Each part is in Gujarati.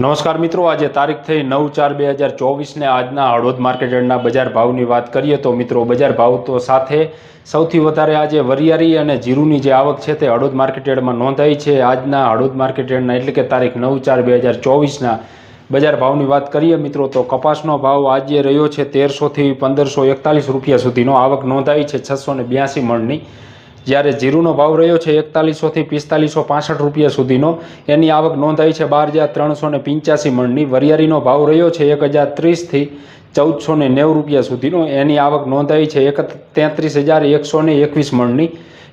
નમસ્કાર મિત્રો, આજે તારીખ થઈ નવ ચાર બે હજાર ચોવીસને આજના હળવદ માર્કેટના બજાર ભાવની વાત કરીએ તો મિત્રો, બજાર ભાવ તો સાથે સૌથી વધારે આજે વરિયાળી અને જીરુની જે આવક છે તે હળવદ માર્કેટયાર્ડમાં નોંધાઈ છે. આજના હળવદ માર્કેટયાર્ડના એટલે કે તારીખ નવ ચાર બે હજાર ચોવીસના બજાર ભાવની વાત કરીએ મિત્રો, તો કપાસનો ભાવ આજે રહ્યો છે તેરસોથી પંદરસો એકતાલીસ રૂપિયા સુધીનો. આવક નોંધાઈ છે છસો ને બ્યાસી મણની. જ્યારે જીરુનો ભાવ રહ્યો છે એકતાલીસોથી પિસ્તાલીસો પાસઠ રૂપિયા સુધીનો, એની આવક નોંધાઈ છે બાર હજાર ત્રણસો ને પંચ્યાસી મણની. વરિયાળીનો ભાવ રહ્યો છે એક હજાર ત્રીસથી ચૌદસો ને નેવું રૂપિયા સુધીનો, એની આવક નોંધાઈ છે એક તેત્રીસ હજાર એકસો ને એકવીસ મણની.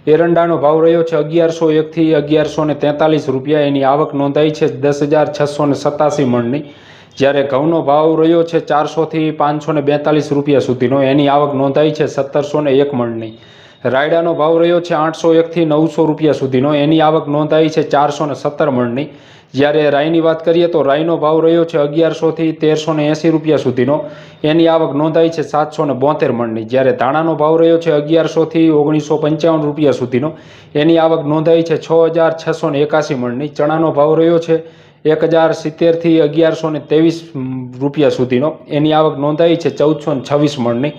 એરંડાનો ભાવ રહ્યો છે અગિયારસો એકથી અગિયારસો ને તેતાલીસ રૂપિયા, એની આવક નોંધાઈ છે દસ હજાર છસો ને સત્તાસી મણની. જ્યારે ઘઉંનો ભાવ રહ્યો છે ચારસોથી પાંચસો ને બેતાલીસ રૂપિયા સુધીનો, એની આવક નોંધાઈ છે સત્તરસો ને એક મણની. રાયડાનો ભાવ રહ્યો છે આઠસો એકથી નવસો રૂપિયા સુધીનો. એની આવક નોંધાઈ છે ચારસો ને સત્તર મણની. જ્યારે રાયની વાત કરીએ તો રાયનો ભાવ રહ્યો છે અગિયારસોથી તેરસો ને એંસી રૂપિયા સુધીનો. એની આવક નોંધાઈ છે સાતસો ને બોતેર મણની. જ્યારે ધાણાનો ભાવ રહ્યો છે અગિયારસોથી ઓગણીસો પંચાવન રૂપિયા સુધીનો. એની આવક નોંધાઈ છે છ હજાર છસો ને એકાસી મણની. ચણાનો ભાવ રહ્યો છે એક હજાર સિત્તેરથી અગિયારસો ને ત્રેવીસ રૂપિયા સુધીનો. એની આવક નોંધાઈ છે ચૌદસો ને છવ્વીસ મણની.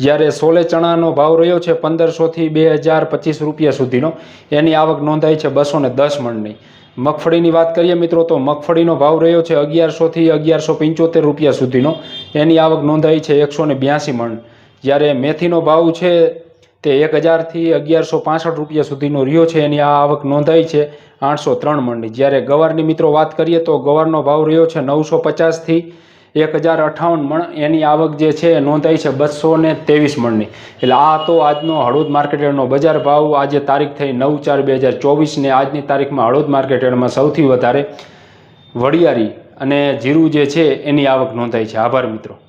જ્યારે સોલે ચણાનો ભાવ રહ્યો છે પંદરસોથી બે હજાર પચીસ રૂપિયા સુધીનો. એની આવક નોંધાઈ છે બસો ને દસ મણની. મગફળીની વાત કરીએ મિત્રો, તો મગફળીનો ભાવ રહ્યો છે અગિયારસોથી અગિયારસો પંચોતેર રૂપિયા સુધીનો. એની આવક નોંધાઈ છે એકસો ને બ્યાસી મણ. જ્યારે મેથીનો ભાવ છે તે એક હજારથી અગિયારસો પાસઠ રૂપિયા સુધીનો રહ્યો છે. એની આ આવક નોંધાઈ છે આઠસો ત્રણ મણની જ્યારે ગવારની મિત્રો વાત કરીએ તો ગવારનો ભાવ રહ્યો છે નવસો પચાસથી એક હજાર અઠાવન મણ. એની આવક જે છે એ નોંધાઈ છે બસો ને ત્રેવીસ મણની એટલે આ હતો આજનો હળૂદ માર્કેટનો બજાર ભાવ આજે તારીખ થઈ નવ ચાર બે હજાર ચોવીસને. આજની તારીખમાં હળવદ માર્કેટયાર્ડમાં સૌથી વધારે વડિયારી અને જીરું જે છે એની આવક નોંધાઈ છે. આભાર મિત્રો.